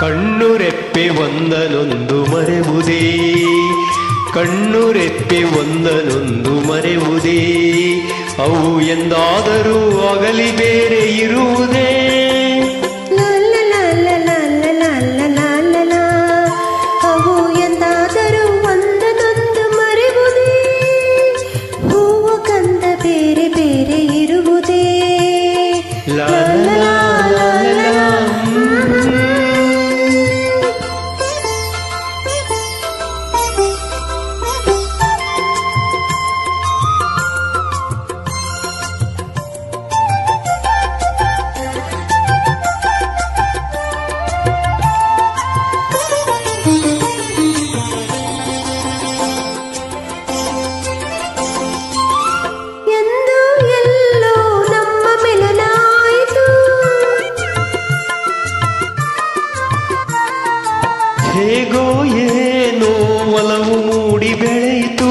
ಕಣ್ಣು ರೆಪ್ಪೆ ಒಂದನೊಂದು ಮರೆವುದೇ. ಕಣ್ಣು ರೆಪ್ಪೆ ಒಂದನೊಂದು ಮರೆವುದೇ. ಅವು ಎಂದಾದರೂ ಅಗಲಿ ಬೇರೆ ಇರುವುದೇ? ಅವು ಎಂದಾದರೂ ಒಂದದೊಂದು ಮರೆಯುವುದೇ? ಹೂವು ಕಂದ ಬೇರೆ ಬೇರೆ ಇರುವುದೇ? ಹೇಗೋ ಏನೋ ಒಲವು ಮೂಡಿ ಬೆಳೆಯಿತು.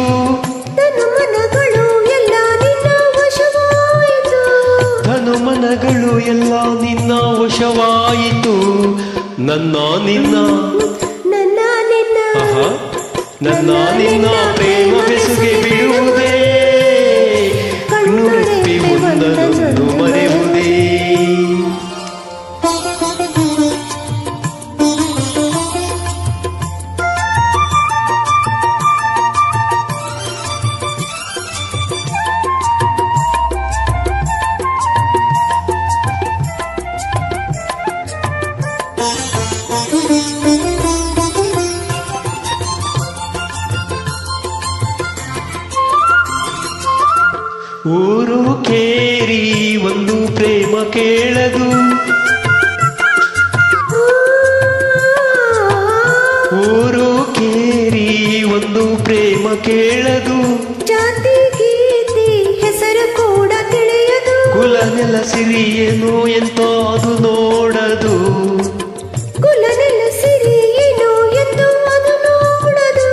ಮನಗಳು ಎಲ್ಲ ನಿನ್ನ ವಶವಾಯಿತು. ಧನುಮನಗಳು ಎಲ್ಲ ನಿನ್ನ ವಶವಾಯಿತು. ನನ್ನ ನಿನ್ನ ನನ್ನ ನಿನ್ನ. ನನ್ನ ನಿನ್ನ ಪ್ರೇಮ ಬೆಸುಗೆ ಬಿಡುವುದೇ ಊರು ಕೇರಿ ಒಂದು ಪ್ರೇಮ ಕೇಳದು. ಊರು ಕೇರಿ ಒಂದು ಪ್ರೇಮ ಕೇಳದು. ಜಾತಿ ಗೀತಿ ಹೆಸರು ಕೂಡ ತಿಳಿಯದು. ಕುಲ ನೆಲ ಸಿರಿಯೇನೋ ಎಂತ ಅದು ನೋಡದು. ಕುಲ ನೆಲ ಸಿರಿ ಏನು ಎಂದು ಅದು ನೋಡದು.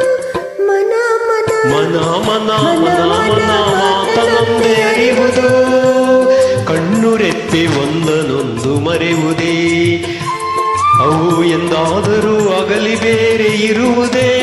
ಮನ ಮನ ಮನ ಮನ ಮನ ಮನ ಅರಿವುದು ಕಣ್ಣು ಒಂದನೊಂದು ಮರೆಯುವುದೇ? ಅವು ಎಂದಾದರೂ ಅಗಲಿ ಬೇರೆ ಇರುವುದೇ?